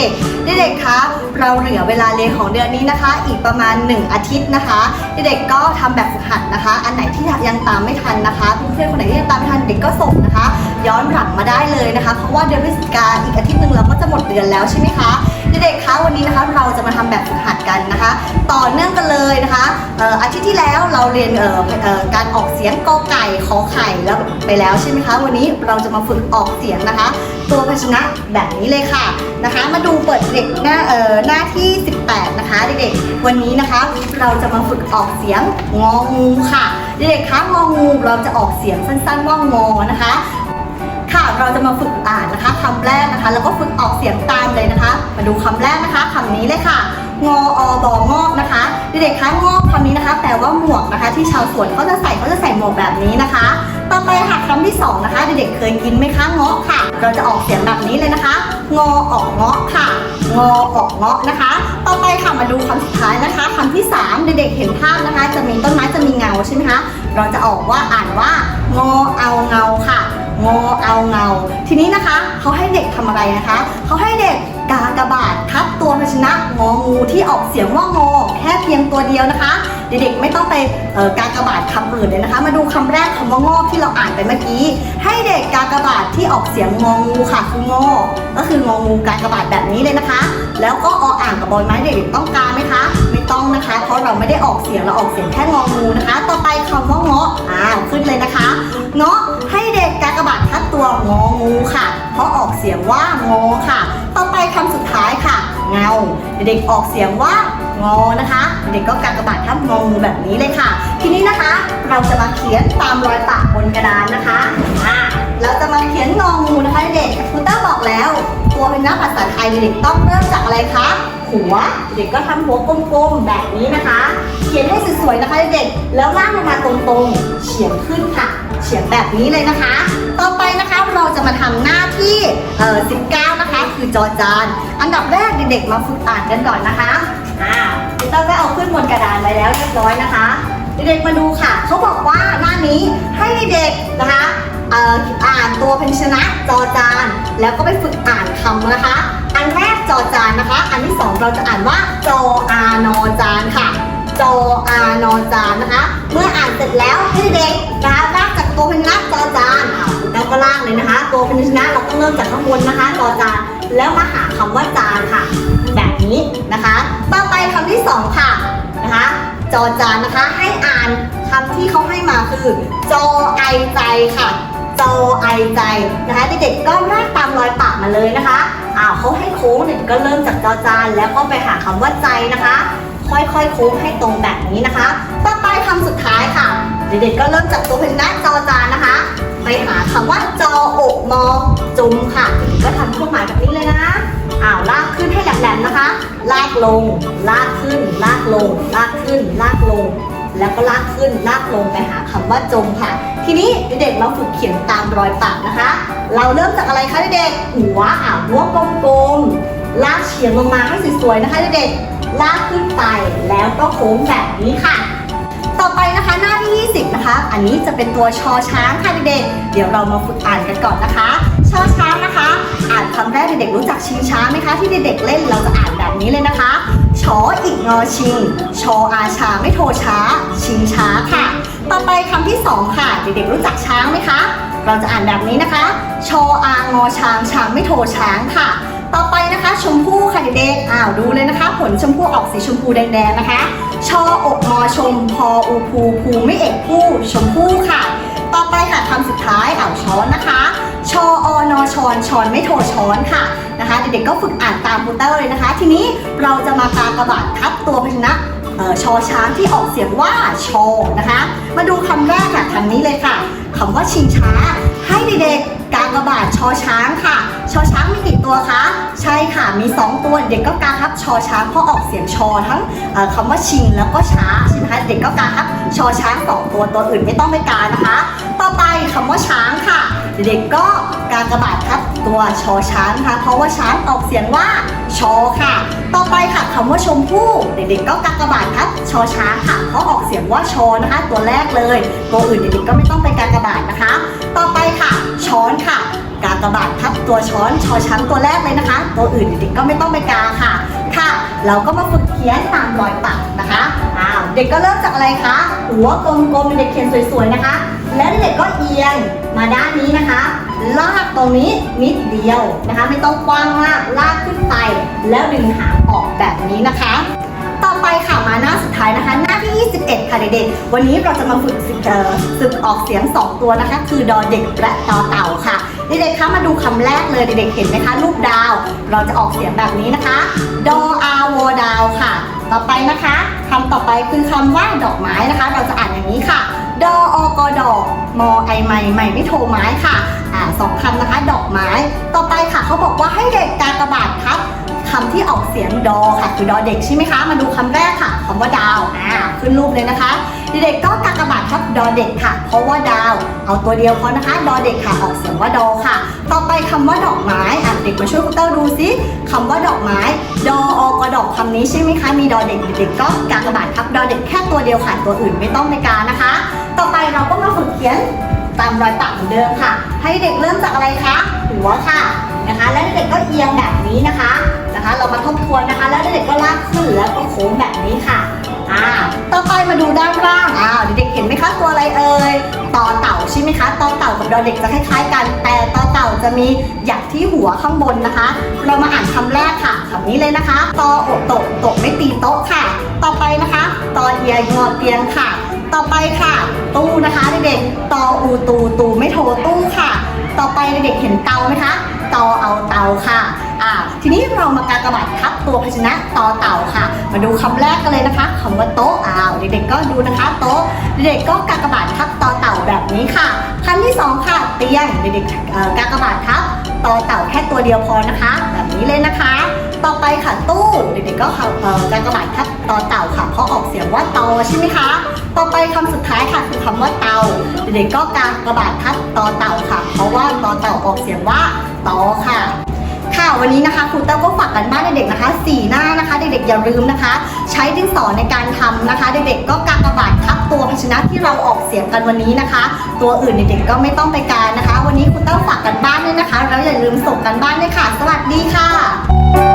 เด็กๆเด็กๆคะเราเหลือเวลาเรียนของเดือนนี้นะคะ อีกประมาณ 1 อาทิตย์นะคะ เด็กๆก็ทำแบบฝึกหัดนะคะ อันไหนที่ยังตามไม่ทันนะคะเพื่อนๆคนไหนที่ยังตามไม่ทันเด็กก็ส่งนะคะ ย้อนหลังมาได้เลยนะคะ เพราะว่าเดือนพฤศจิกาอีกอาทิตย์หนึ่งเราก็จะหมดเดือนแล้วใช่ไหมคะเด็กๆคะวันนี้นะคะเราจะมาทำแบบฝึกหัดกันนะคะ ต่อเนื่องกันเลยนะคะ อาทิตย์ที่แล้วเราเรียนการออกเสียงกอไก่ขอไข่แล้วไปแล้วใช่ไหมคะ วันนี้เราจะมาฝึกออกเสียงนะคะ ตัวพยัญชนะแบบนี้เลยค่ะนะคะ มาดูเปิดเด็กหน้าเอ่อหน้าที่ 18 นะคะเด็กๆวันนี้นะคะเราจะมาฝึกออกเสียงงองูค่ะเด็กๆคะงองูเราจะออกเสียงสั้นๆว่างอนะคะ ค่ะเราจะมาฝึกอ่านนะคะคำแรกนะคะ แล้วก็ฝึกออกเสียงตามเลยนะคะ มาดูคำแรกนะคะคำนี้เลยค่ะงออบองอกนะคะ เด็กๆคะงอกคำนี้นะคะแปลว่าหมวกนะคะ ที่ชาวสวนเขาจะใส่เขาจะใส่หมวกแบบนี้นะคะ ต่อไปค่ะคำที่สองนะคะเด็กๆเคยกินไหมคะเงาะค่ะ เราจะออกเสียงแบบนี้เลยนะคะ งอออกเงาะค่ะ งอออกเงาะนะคะ ต่อไปค่ะมาดูคำสุดท้ายนะคะคำที่สามเด็กๆเห็นภาพนะคะ จะมีต้นไม้จะมีเงาใช่ไหมคะเราจะออกว่าอ่านว่างอเอาเงาค่ะงอเอาเงา ทีนี้นะคะเขาให้เด็กทำอะไรนะคะเขาให้เด็ก กากระบาททับตัวพยัญชนะงองูที่ออกเสียงว่างอแค่เพียงตัวเดียวนะคะ เด็กๆไม่ต้องไปเอ่อกากบาทคำอื่นเลยนะคะ มาดูคำแรกคำว่างอที่เราอ่านไปเมื่อกี้ ให้เด็กกากระบาทที่ออกเสียงงองูค่ะคืองอก็คืององูกากระบาทแบบนี้เลยนะคะ แล้วก็ออ่างกับบอยไม้เด็กๆต้องการไหมคะไม่ต้องนะคะ เพราะเราไม่ได้ออกเสียงเราออกเสียงแค่งองูนะคะ ต่อไปคำว่าเงาะอ่าขึ้นเลยนะคะเงาะให้เด็กกากระบาททัดตัวงองูค่ะ ราะออกเสียงว่างอค่ะ ต่อไปคำสุดท้ายค่ะ เงา เด็กๆออกเสียงว่างอนะคะ เด็กก็กากบาททับงองูแบบนี้เลยค่ะ ทีนี้นะคะเราจะมาเขียนตามรอยปากบนกระดานนะคะอ่าเราจะมาเขียนงองูนะคะเด็กคุณต้าบอกแล้ว ตัวเป็นน้าภาษาไทยเด็กต้องเริ่มจากอะไรคะ หัว เด็กก็ทำหัวกลมๆแบบนี้นะคะ เขียนให้สวยๆนะคะเด็กแล้วล่างลงมาตรงๆ เฉียงขึ้นค่ะ เฉียงแบบนี้เลยนะคะ ต่อไปนะคะเราจะมาทำหน้าที่เอ่อ19 นะคะ คือจอจาน อันดับแรกเด็กๆมาฝึกอ่านกันก่อนนะคะอ่าคุณต้าได้เอาขึ้นบนกระดานไว้แล้วเรียบร้อยนะคะเด็กๆมาดูค่ะ เขาบอกว่าหน้านี้ให้เด็กๆนะคะอ่ออ่านตัวพยัญชนะจอจาน แล้วก็ไปฝึกอ่านคำนะคะ อันแรก เราจะอ่านว่าจออานอจานค่ะ จออานอจานนะคะ เมื่ออ่านเสร็จแล้วให้เด็กนะคะลากจากตัวพยัญชนะจอจานแล้วก็ลากเลยนะคะ ตัวพยัญชนะเราต้องเริ่มจากข้างบนนะคะจอจานแล้วมาหาคำว่าจานค่ะ แบบนี้นะคะ ต่อไปคำที่สองค่ะนะคะจอจานนะคะให้อ่านคำที่เขาให้มาคือ จอไอใจค่ะ จอไอใจนะคะเด็กๆก็ลากตามรอยปากมาเลยนะคะอ้าวเขาให้โค้งเด็กก็เริ่มจากจอจานแล้วก็ไปหาคำว่าใจนะคะ ค่อยๆโค้งให้ตรงแบบนี้นะคะ ต่อไปคำสุดท้ายค่ะ เด็กๆก็เริ่มจากตัวเพนหน้าจอจานนะคะ ไปหาคำว่าจออกมอจุมค่ะกๆก็ทำเครื่องหมายแบบนี้เลยนะอ้าวลากขึ้นให้แหลมๆนะคะ ลากลง ลากขึ้น ลากลง ลากขึ้น ลากลง แล้วก็ลากขึ้นลากลงไปหาคำว่าจมค่ะ ทีนี้เด็กๆมาฝึกเขียนตามรอยปากนะคะ เราเริ่มจากอะไรคะเด็กๆหัวอ่าวหัวกลมๆลากเฉียงลงมาให้สวยๆนะคะเด็กๆลากขึ้นไปแล้วก็โค้งแบบนี้ค่ะ ต่อไปนะคะหน้าที่ 20 นะคะ อันนี้จะเป็นตัวชอช้างค่ะเด็กๆเดี๋ยวเรามาฝึกอ่านกันก่อนนะคะ ชอช้างนะคะ ด็กๆรู้จักชิงช้าไหมคะที่เด็กๆเล่นเราจะอ่านแบบนี้เลยนะคะชออีกงอชิง ชออาชาไม่โทช้า ชิงช้าค่ะ ต่อไปคำที่สองค่ะ เด็กๆรู้จักช้างไหมคะ เราจะอ่านแบบนี้นะคะ ชออางอช้างช้างไม่โทช้างค่ะ ต่อไปนะคะชมพู่ค่ะเด็กๆอ้าวดูเลยนะคะ ผลชมพู่ออกสีชมพูแดงๆนะคะ ชออกมอชม พออูภูภูไม่เอกผู้ชมพู่ค่ะ ต่อไปค่ะคำสุดท้ายอ่าวช้อนนะคะ ชอ ชอนชอนไม่โทช้อนค่ะนะคะเด็กๆก็ฝึกอ่านตามพูเตอร์เลยนะคะ ทีนี้เราจะมากากระบาททับตัวพยัญชนะชอช้างที่ออกเสียงว่าชอนะคะ มาดูคำแรกค่ะคำนี้เลยค่ะคำว่าชิงช้า ให้เด็กๆกากระบาทชอช้างค่ะ ชอช้างมีกี่ตัวคะใช่ค่ะมี 2 ตัวเด็กก็กาครับชอช้างเพราะออกเสียงชอทั้งเอ่อคำว่าชิงแล้วก็ช้าใช่ไหมคะเด็กก็กาครับชอช้างสองตัวตัวอื่นไม่ต้องไปกานะคะ ต่อไปคำว่าช้างค่ะ เด็กก็กากบาทครับตัวชอช้างนะคะเพราะว่าช้างออกเสียงว่าชอค่ะ ต่อไปค่ะคำว่าชมพู่เด็กๆก็กากบาทครับชอช้างค่ะเพราะออกเสียงว่าชอนะคะ ตัวแรกเลย ตัวอื่นเด็กๆก็ไม่ต้องไปกากบาทนะคะ ต่อไปค่ะช้อนค่ะกากบาททับตัวช้อนชอช้างตัวแรกเลยนะคะ ตัวอื่นเด็กๆก็ไม่ต้องไปกาค่ะ ค่ะ เราก็มาฝึกเขียนตามรอยปักนะคะอ้าวเด็กก็เริ่มจากอะไรคะหัวกลมๆเด็กเขียนสวยๆนะคะ แล้วเด็กก็เอีย ลากตรงนี้นิดเดียวนะคะ ไม่ต้องกว้างมากลากขึ้นไป แล้วดึงหางออกแบบนี้นะคะ ต่อไปค่ะมาหน้าสุดท้ายนะคะ หน้าที่ 21 ค่ะเด็กๆวันนี้เราจะมาฝึกสึกเอ่อสึกออกเสียง 2 ตัวนะคะ คือดอเด็กและตอเต่าค่ะเด็กๆคะมาดูคำแรกเลยเด็กๆเห็นไหมคะรูปดาว เราจะออกเสียงแบบนี้นะคะดออาวดาวค่ะ ต่อไปนะคะคำต่อไปคือคำว่าดอกไม้นะคะ เราจะอ่านอย่างนี้ค่ะดออกดอก มอไอไม่ไม่ไม่โทรไม้ค่ะอ่าสองคำนะคะ ดอกไม้ ต่อไปค่ะเขาบอกว่าให้เด็กกากบาททับคำที่ออกเสียงดอค่ะคือดอเด็กใช่ไหมคะ มาดูคำแรกค่ะคำว่าดาวอ่าขึ้นรูปเลยนะคะ เด็กๆก็กากบาททับดอเด็กค่ะ เพราะว่าดาว เอาตัวเดียวพอนะคะ ดอเด็กค่ะออกเสียงว่าดอค่ะ ต่อไปคำว่าดอกไม้อะเด็กมาช่วยคุณเต้าดูซิคำว่าดอกไม้ ดออกดอกคำนี้ใช่ไหมคะมีดอเด็กเด็กๆก็กากบาททับดอเด็กแค่ตัวเดียวค่ะตัวอื่นไม่ต้องในการนะคะ เขียนตามรอยปากเหมือนเดิมค่ะ ให้เด็กเริ่มจากอะไรคะหัวค่ะนะคะ แล้วเด็กก็เอียงแบบนี้นะคะนะคะ เรามาทบทวนนะคะ แล้วเด็กก็ลากขึ้นแล้วก็โค้งแบบนี้ค่ะอ่าต่อไปมาดูด้านล่างอ้าวเด็กๆเห็นไหมคะตัวอะไรเอ่ยต่อเต่าใช่ไหมคะต่อเต่ากับดอเด็กจะคล้ายๆกัน แต่ต่อเต่าจะมีหยักที่หัวข้างบนนะคะ เรามาอ่านคำแรกค่ะคำนี้เลยนะคะตอโอโตะโตะไม่ตีโต๊ะค่ะ ต่อไปนะคะตอเอียงอเตียงค่ะ ต่อไปค่ะ ตู้นะคะเด็กๆตออูตูตูไม่โทตู้ค่ะ ต่อไปเด็กๆเห็นเตาไหมคะตอเอาเตาค่ะอ่าทีนี้เรามากากบาททับตัวภาชนะตอเต่าค่ะ มาดูคำแรกกันเลยนะคะคำว่าโต๊ะอ้าวเด็กๆก็ดูนะคะ โต๊ะเด็กๆก็กากบาททับตอเต่าแบบนี้ค่ะคำที่สองค่ะ เตียงเด็กๆเอ่อกากบาททับตอเต่าแค่ตัวเดียวพอนะคะ แบบนี้เลยนะคะ ต่อไปค่ะตู้เด็กๆก็เขาเอ่อกากบาททับตอเต่าค่ะ เพราะออกเสียงว่าตอใช่ไหมคะ ต่อไปคำสุดท้ายค่ะคือคำว่าเตาเด็กๆก็การกระบาดทับตอเต่าค่ะ เพราะว่าตอเต่าออกเสียงว่าตอค่ะ ค่ะวันนี้นะคะครูเต้าก็ฝากกันบ้านเด็กๆนะคะสี่หน้านะคะ เด็กๆอย่าลืมนะคะ ใช้ดินสอในการทำนะคะ เด็กๆก็กากบาดทับตัวภาชนะที่เราออกเสียงกันวันนี้นะคะ ตัวอื่นเด็กๆก็ไม่ต้องไปการนะคะ วันนี้ครูเต้าฝากกันบ้านด้วยนะคะแล้วอย่าลืมส่งกันบ้านด้วยค่ะ สวัสดีค่ะ